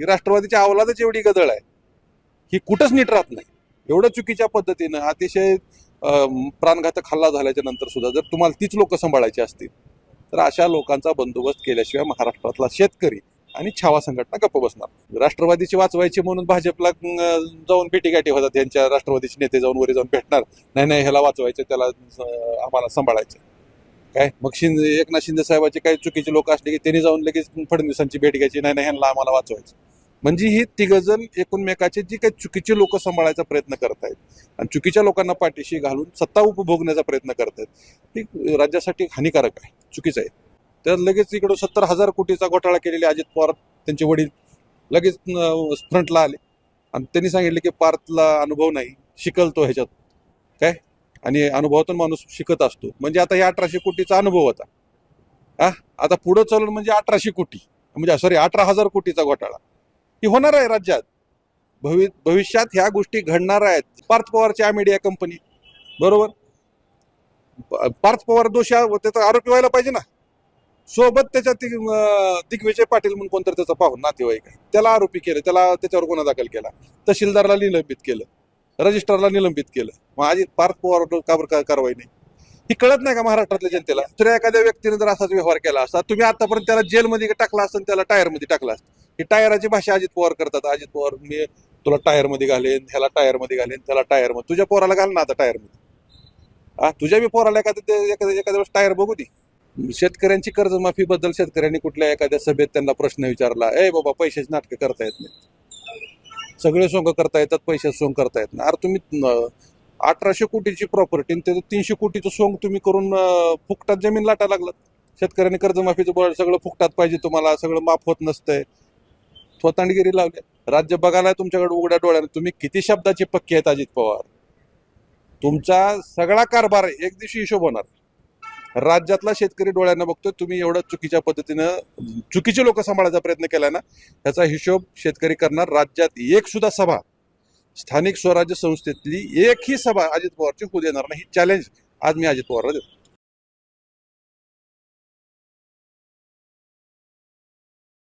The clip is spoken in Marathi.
ही राष्ट्रवादीच्या अवलादच एवढी गदळ आहे. ही कुठंच नीट राहत नाही. एवढं चुकीच्या पद्धतीनं अतिशय प्राणघातक हल्ला झाल्याच्यानंतर सुद्धा जर तुम्हाला तीच लोक सांभाळायची असतील तर अशा लोकांचा बंदोबस्त केल्याशिवाय महाराष्ट्रातला शेतकरी आणि छावा संघटना गप्प बसणार राष्ट्रवादीची वाचवायची म्हणून भाजपला जाऊन भेटीगाठी होतात यांच्या राष्ट्रवादीचे नेते जाऊन वरी जाऊन भेटणार. नाही नाही ह्याला वाचवायचं त्याला आम्हाला सांभाळायचं. काय? मग शिंदे एकनाथ शिंदे साहेबाचे काही चुकीचे लोक असले की त्यांनी जाऊन लगेच फडणवीसांची भेट घ्यायची. नाही नाही ह्यांना आम्हाला वाचवायचं. म्हणजे ही तिघजण एकूणमेकाचे जी काही चुकीची लोक सांभाळायचा प्रयत्न करत आहेत आणि चुकीच्या लोकांना पाठीशी घालून सत्ता उपभोगण्याचा प्रयत्न करत आहेत ही राज्यासाठी हानिकारक आहे चुकीचं आहे. त्यात लगेच इकडं सत्तर हजार कोटीचा घोटाळा केलेले अजित पवार त्यांचे वडील लगेच फ्रंटला आले. आणि त्यांनी सांगितले की पार्थला अनुभव नाही शिकलतो ह्याच्यात. काय? आणि अनुभवातून माणूस शिकत असतो. म्हणजे आता हे अठराशे कोटीचा अनुभव होता. हा आता पुढं चालून म्हणजे अठराशे कोटी. म्हणजे सॉरी अठरा हजार कोटीचा घोटाळा. ही होणार आहे राज्यात. भवि भविष्यात ह्या गोष्टी घडणार आहेत. पार्थ पवारची मीडिया कंपनी बरोबर? पार्थ पवार दोषी त्याचा आरोपी व्हायला पाहिजे ना. सोबत त्याच्या ती, दिग्विजय पाटील म्हणून कोणतरी त्याचा पाहून नातेवाईक आहे. त्याला आरोपी केलं त्याला त्याच्यावर गुन्हा दाखल केला. तहसीलदारला निलंबित केलं. रजिस्ट्रारला निलंबित केलं. मग आधी पार्थ पवार का बरं का- कारवाई नाही? ही कळत नाही का महाराष्ट्रातल्या जनतेला? दुसऱ्या एखाद्या व्यक्तीने जर असाच व्यवहार केला असता तुम्ही आतापर्यंत त्याला जेलमध्ये टाकला असता आणि त्याला टायरमध्ये टाकला असता. ही टायराची भाषा अजित पवार करतात. अजित पवार मी तुला टायरमध्ये घालेन ह्याला टायरमध्ये घालेन त्याला टायरमध्ये. तुझ्या पोराला घाल ना आता टायरमध्ये. हा तुझ्या बी पोराला एखाद्या एखाद्या एखाद्या वेळेस टायर बघू दे. शेतकऱ्यांची कर्जमाफी बद्दल शेतकऱ्यांनी कुठल्या एखाद्या सभेत त्यांना प्रश्न विचारला ए बाबा पैशाची नाटकं करता येत नाही सगळे सोंग करता येतात पैशाचं सोंग करता येत नाही. अरे तुम्ही अठराशे कोटीची प्रॉपर्टी आणि त्याचं तीनशे कोटीचं सोंग तुम्ही करून फुकटात जमीन लाटा लागलात. शेतकऱ्यांनी कर्जमाफीचं बोल सगळं फुकटात पाहिजे तुम्हाला सगळं माफ होत नसतंय. थोतांडगिरी लावली. राज्य बघायला तुमच्याकडे उघड्या डोळ्याने. तुम्ही किती शब्दाचे पक्के आहेत अजित पवार? तुमचा सगळा कारभार एक दिवशी हिशोब होणार. राज्यातला शेतकरी डोळ्यांना बघतोय तुम्ही एवढं चुकीच्या पद्धतीनं चुकीचे लोक सांभाळायचा प्रयत्न केला ना त्याचा हिशोब शेतकरी करणार. राज्यात एक सुद्धा सभा स्थानिक स्वराज्य संस्थेतली एकही सभा अजित पवारची होऊ देणार नाही. चॅलेंज आज मी अजित पवारला देतो.